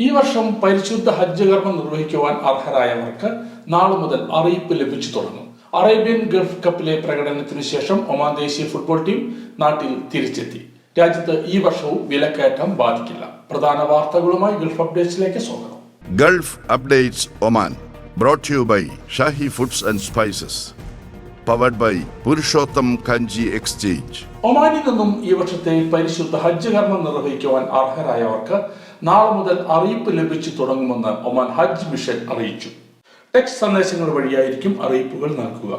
ഈ വർഷം പരിശുദ്ധ ഹജ്ജ് കർമ്മം നിർവഹിക്കുവാൻ അർഹരായവർക്ക് നാളെ മുതൽ അറിയിപ്പ് ലഭിച്ചു തുടങ്ങും. അറേബ്യൻ ഗൾഫ് കപ്പിലെ പ്രകടനത്തിന് ശേഷം ഒമാൻ ദേശീയ ഫുട്ബോൾ ടീം നാട്ടിൽ തിരിച്ചെത്തി. രാജ്യത്ത് ഈ വർഷവും വിലക്കയറ്റം ബാധിക്കില്ല. പ്രധാന വാർത്തകളുമായി ഗൾഫ് അപ്ഡേറ്റ്സിലേക്ക് സ്വാഗതം. Gulf updates Oman brought you by Shahi foods and spices powered by Purushottam Kanji exchange. ഒമാനിൽ നിന്നും ഈ വർഷത്തെ പരിശുദ്ധ ഹജ്ജ് കർമ്മം നിർവഹിക്കുവാൻ അർഹരായവർക്ക് നാളെ മുതൽ അറിയിപ്പ് ലഭിച്ചു തുടങ്ങുമെന്ന് ഒമാൻ ഹജ്ജ് മിഷൻ അറിയിച്ചു. ടെക്സ്റ്റ് സന്ദേശങ്ങൾ വഴിയായിരിക്കും അറിയിപ്പുകൾ നൽകുക.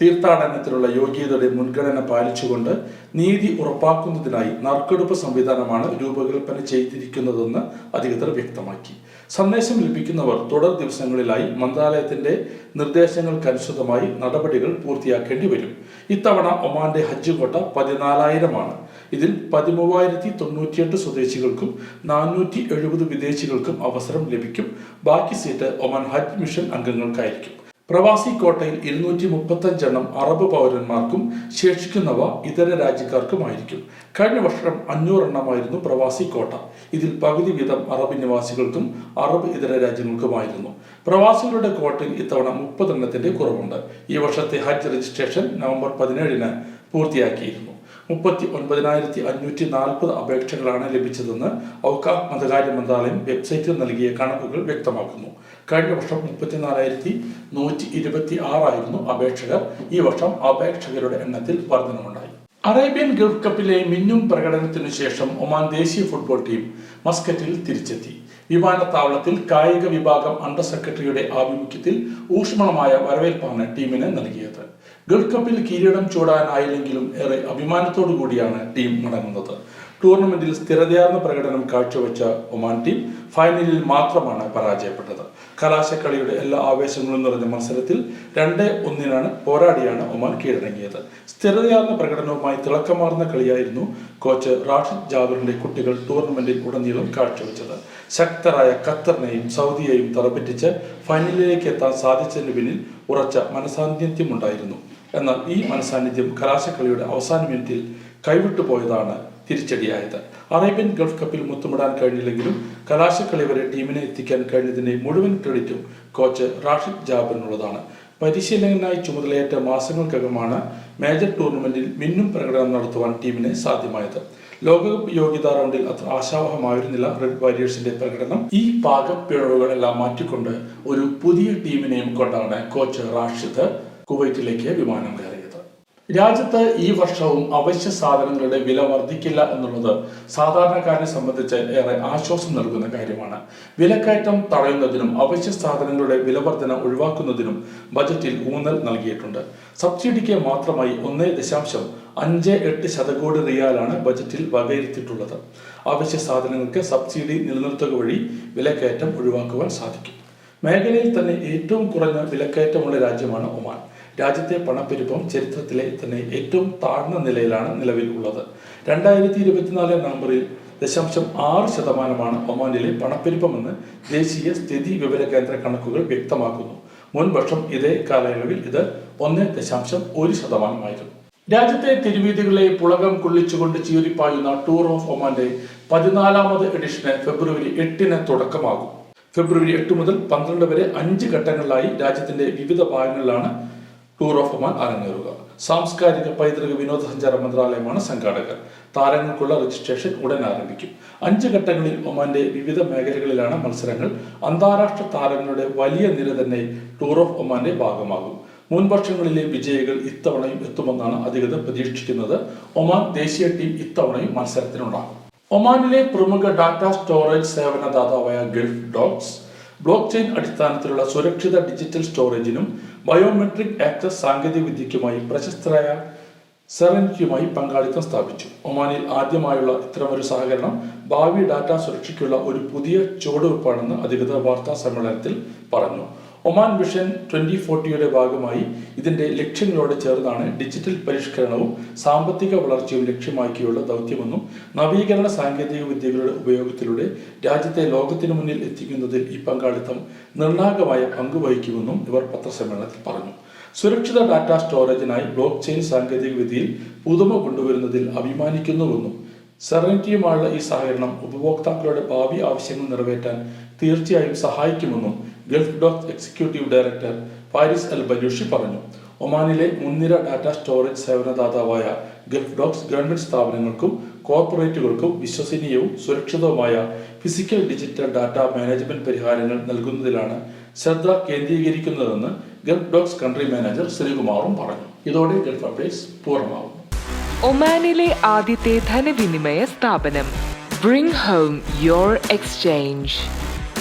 തീർത്ഥാടനത്തിലുള്ള യോഗ്യതയുടെ മുൻഗണന പാലിച്ചുകൊണ്ട് നീതി ഉറപ്പാക്കുന്നതിനായി നറുക്കെടുപ്പ് സംവിധാനമാണ് രൂപകൽപ്പന ചെയ്തിരിക്കുന്നതെന്ന് അധികൃതർ വ്യക്തമാക്കി. സന്ദേശം ലഭിക്കുന്നവർ തുടർ ദിവസങ്ങളിലായി മന്ത്രാലയത്തിന്റെ നിർദ്ദേശങ്ങൾക്കനുസൃതമായി നടപടികൾ പൂർത്തിയാക്കേണ്ടി വരും. ഇത്തവണ ഒമാന്റെ ഹജ്ജ് കോട്ട പതിനാലായിരമാണ്. ഇതിൽ പതിമൂവായിരത്തി തൊണ്ണൂറ്റിയെട്ട് സ്വദേശികൾക്കും നാനൂറ്റി എഴുപത് വിദേശികൾക്കും അവസരം ലഭിക്കും. ബാക്കി സീറ്റ് ഒമാൻ ഹജ്ജ് മിഷൻ അംഗങ്ങൾക്കായിരിക്കും. പ്രവാസി കോട്ടയിൽ ഇരുന്നൂറ്റി മുപ്പത്തഞ്ചെണ്ണം അറബ് പൗരന്മാർക്കും ശേഷിക്കുന്നവ ഇതര രാജ്യക്കാർക്കുമായിരിക്കും. കഴിഞ്ഞ വർഷം അഞ്ഞൂറെണ്ണമായിരുന്നു പ്രവാസി കോട്ട. ഇതിൽ പകുതി വീതം അറബ് നിവാസികൾക്കും അറബ് ഇതര രാജ്യങ്ങൾക്കുമായിരുന്നു. പ്രവാസികളുടെ കോട്ടയിൽ ഇത്തവണ മുപ്പതെണ്ണത്തിന്റെ കുറവുണ്ട്. ഈ വർഷത്തെ ഹജ്ജ് രജിസ്ട്രേഷൻ നവംബർ പതിനേഴിന് പൂർത്തിയാക്കിയിരുന്നു. മുപ്പത്തി ഒൻപതിനായിരത്തി അഞ്ഞൂറ്റി നാൽപ്പത് അപേക്ഷകളാണ് ലഭിച്ചതെന്ന് ഔക്കാഫ് മതകാര്യ മന്ത്രാലയം വെബ്സൈറ്റിൽ നൽകിയ കണക്കുകൾ വ്യക്തമാക്കുന്നു. കഴിഞ്ഞ വർഷം മുപ്പത്തിനാലായിരത്തി നൂറ്റി ഇരുപത്തി ആറായിരുന്നു അപേക്ഷകർ ഈ വർഷം അപേക്ഷകരുടെ എണ്ണത്തിൽ വർധനമുണ്ടായി അറേബ്യൻ ഗൾഫ് കപ്പിലെ മിന്നും പ്രകടനത്തിനു ശേഷം ഒമാൻ ദേശീയ ഫുട്ബോൾ ടീം മസ്കറ്റിൽ തിരിച്ചെത്തി. വിമാനത്താവളത്തിൽ കായിക വിഭാഗം അണ്ടർ സെക്രട്ടറിയുടെ ആഭിമുഖ്യത്തിൽ ഊഷ്മളമായ വരവേൽപ്പാണ് ടീമിന് നൽകിയത്. ഗൾഫ് കപ്പിൽ കിരീടം ചൂടാനായില്ലെങ്കിലും ഏറെ അഭിമാനത്തോടു കൂടിയാണ് ടീം മടങ്ങുന്നത്. ടൂർണമെന്റിൽ സ്ഥിരതയാർന്ന പ്രകടനം കാഴ്ചവെച്ച ഒമാൻ ടീം ഫൈനലിൽ മാത്രമാണ് പരാജയപ്പെട്ടത്. കലാശക്കളിയുടെ എല്ലാ ആവേശങ്ങളും നിറഞ്ഞ മത്സരത്തിൽ രണ്ട് ഒന്നിനാണ് പോരാടിയാണ് ഒമാൻ കീഴടങ്ങിയത്. സ്ഥിരതയാർന്ന പ്രകടനവുമായി തിളക്കമാർന്ന കളിയായിരുന്നു കോച്ച് റാഷിദ് ജാബറിന്റെ കുട്ടികൾ ടൂർണമെന്റിൽ ഉടനീളം കാഴ്ചവെച്ചത്. ശക്തരായ ഖത്തറിനെയും സൗദിയെയും തറപ്പറ്റിച്ച് ഫൈനലിലേക്ക് എത്താൻ സാധിച്ചതിന് പിന്നിൽ ഉറച്ച മനസാന്നിധ്യമുണ്ടായിരുന്നു എന്നാൽ ഈ മനസാന്നിധ്യം കലാശക്കളിയുടെ അവസാന മിനിറ്റിൽ കൈവിട്ടു പോയതാണ് തിരിച്ചടിയായത്. അറേബ്യൻ ഗൾഫ് കപ്പിൽ മുത്തമിടാൻ കഴിഞ്ഞില്ലെങ്കിലും കലാശക്കളി വരെ ടീമിനെ എത്തിക്കാൻ കഴിഞ്ഞതിന്റെ മുഴുവൻ ക്രെഡിറ്റും കോച്ച് റാഷിദ് ജാബറിനുള്ളതാണ് പരിശീലകനായി ചുമതലയേറ്റ മാസങ്ങൾക്കകമാണ് മേജർ ടൂർണമെന്റിൽ മിന്നും പ്രകടനം നടത്തുവാൻ ടീമിന് സാധ്യമായത്. ലോകകപ്പ് യോഗ്യതാ റൗണ്ടിൽ അത്ര ആശാവഹമായിരുന്നില്ല റെഡ് വാരിയേഴ്സിന്റെ പ്രകടനം. ഈ പാകപ്പിഴവുകളെല്ലാം മാറ്റിക്കൊണ്ട് ഒരു പുതിയ ടീമിനെയും കൊണ്ടാണ് കോച്ച് റാഷിദ് കുവൈറ്റിലേക്ക് വിമാനം കയറിയത്. രാജ്യത്ത് ഈ വർഷവും അവശ്യ സാധനങ്ങളുടെ വില വർദ്ധിക്കില്ല എന്നുള്ളത് സാധാരണക്കാരനെ സംബന്ധിച്ച് ഏറെ ആശ്വാസം നൽകുന്ന കാര്യമാണ്. വിലക്കയറ്റം തടയുന്നതിനും അവശ്യ സാധനങ്ങളുടെ വിലവർധന ഒഴിവാക്കുന്നതിനും ബജറ്റിൽ ഊന്നൽ നൽകിയിട്ടുണ്ട്. സബ്സിഡിക്ക് മാത്രമായി ഒന്നേ ദശാംശം അഞ്ച് എട്ട് ശതകോടി റിയാലാണ് ബജറ്റിൽ വകയിരുത്തിയിട്ടുള്ളത്. അവശ്യ സാധനങ്ങൾക്ക് സബ്സിഡി നിലനിർത്തുക വഴി വിലക്കയറ്റം ഒഴിവാക്കുവാൻ സാധിക്കും. മേഖലയിൽ തന്നെ ഏറ്റവും കുറഞ്ഞ വിലക്കയറ്റമുള്ള രാജ്യമാണ് ഒമാൻ. രാജ്യത്തെ പണപ്പെരുപ്പം ചരിത്രത്തിലെ തന്നെ ഏറ്റവും താഴ്ന്ന നിലയിലാണ് നിലവിൽ ഉള്ളത്. രണ്ടായിരത്തി ഇരുപത്തിനാല് നവംബറിൽ ദശാംശം ആറ് ശതമാനമാണ് ഒമാനിലെ പണപ്പെരുപ്പമെന്ന് ദേശീയ സ്ഥിതി വിവര കേന്ദ്ര കണക്കുകൾ വ്യക്തമാക്കുന്നു. മുൻ വർഷം ഇതേ കാലയളവിൽ ഇത് ഒന്ന് ദശാംശം ഒരു ശതമാനമായിരുന്നു. രാജ്യത്തെ തിരുവീതികളെ പുളകം കൊള്ളിച്ചുകൊണ്ട് ചീറിപ്പായുന്ന ടൂർ ഓഫ് ഒമാന്റെ പതിനാലാമത് എഡിഷന് ഫെബ്രുവരി എട്ടിന് തുടക്കമാകും. ഫെബ്രുവരി എട്ട് മുതൽ പന്ത്രണ്ട് വരെ അഞ്ച് ഘട്ടങ്ങളിലായി രാജ്യത്തിന്റെ വിവിധ ഭാഗങ്ങളിലാണ് ടൂർ ഓഫ് ഒമാൻ അരങ്ങേറുക. സാംസ്കാരിക പൈതൃക വിനോദസഞ്ചാര മന്ത്രാലയമാണ് സംഘാടകർ. താരങ്ങൾക്കുള്ള രജിസ്ട്രേഷൻ ഉടൻ ആരംഭിക്കും. അഞ്ച് ഘട്ടങ്ങളിൽ ഒമാന്റെ വിവിധ മേഖലകളിലാണ് മത്സരങ്ങൾ. അന്താരാഷ്ട്ര താരങ്ങളുടെ വലിയ നിര തന്നെ ടൂർ ഓഫ് ഒമാന്റെ ഭാഗമാകും. മുൻ വർഷങ്ങളിലെ വിജയികൾ ഇത്തവണയും എത്തുമെന്നാണ് അധികൃതർ പ്രതീക്ഷിക്കുന്നത്. ഒമാൻ ദേശീയ ടീം ഇത്തവണയും മത്സരത്തിനുണ്ടാകും. ഒമാനിലെ പ്രമുഖ ഡാറ്റ സ്റ്റോറേജ് സേവന ദാതാവായ ഗൾഫ് ഡോഗ്സ് ബ്ലോക്ക് ചെയിൻ അടിസ്ഥാനത്തിലുള്ള സുരക്ഷിത ഡിജിറ്റൽ സ്റ്റോറേജിനും ബയോമെട്രിക് ആക്സസ് സാങ്കേതിക വിദ്യയ്ക്കുമായി പ്രശസ്തരായ സെറന്റിയുമായി പങ്കാളിത്തം സ്ഥാപിച്ചു. ഒമാനിൽ ആദ്യമായുള്ള ഇത്തരമൊരു സഹകരണം ഭാവി ഡാറ്റ സുരക്ഷയ്ക്കുള്ള ഒരു പുതിയ ചുവടുവെപ്പാണെന്ന് അധികൃതർ വാർത്താ സമ്മേളനത്തിൽ പറഞ്ഞു. ഒമാൻ വിഷൻ ട്വന്റി ഫോർട്ടിയുടെ ഭാഗമായി ഇതിന്റെ ലക്ഷ്യങ്ങളോട് ചേർന്നാണ് ഡിജിറ്റൽ പരിഷ്കരണവും സാമ്പത്തിക വളർച്ചയും ലക്ഷ്യമാക്കിയുള്ള ദൗത്യമെന്നും നവീകരണ സാങ്കേതിക വിദ്യകളുടെ ഉപയോഗത്തിലൂടെ രാജ്യത്തെ ലോകത്തിനു മുന്നിൽ എത്തിക്കുന്നതിൽ ഈ പങ്കാളിത്തം നിർണായകമായ പങ്കുവഹിക്കുമെന്നും ഇവർ പത്രസമ്മേളനത്തിൽ പറഞ്ഞു. സുരക്ഷിത ഡാറ്റ സ്റ്റോറേജിനായി ബ്ലോക്ക് ചെയിൻ സാങ്കേതിക വിദ്യയിൽ പുതുമ കൊണ്ടുവരുന്നതിൽ അഭിമാനിക്കുന്നുവെന്നും സെറനിറ്റിയുമായുള്ള ഈ സഹകരണം ഉപഭോക്താക്കളുടെ ഭാവി ആവശ്യങ്ങൾ നിറവേറ്റാൻ തീർച്ചയായും സഹായിക്കുമെന്നും Gulf docs executive director Faris Al Balushi പറഞ്ഞു. ഒമാനിലെ മുൻനിര ഡാറ്റ സ്റ്റോറേജ് സേവനദാതാവായ ഗൾഫ് ഡോക്സ് ഗവൺമെന്റ് സ്ഥാപനങ്ങൾക്കും കോർപ്പറേറ്റുകൾക്കും വിശ്വസനീയവും സുരക്ഷിതവുമായ ഫിസിക്കൽ ഡിജിറ്റൽ ഡാറ്റ മാനേജ്മെന്റ് പരിഹാരങ്ങൾ നൽകുന്നതിലാണ് ശ്രദ്ധ കേന്ദ്രീകരിക്കുന്നതെന്ന് ഗൾഫ് ഡോക്സ് കൺട്രി മാനേജർ ശ്രീകുമാറും പറഞ്ഞു. ഇതോടെ ഗൾഫ് അപ്ഡേറ്റ്സ് പൂർണമാകും. ഒമാനിലെ ആദ്യത്തെ ധനവിനിമയ സ്ഥാപനം. Bring home your exchange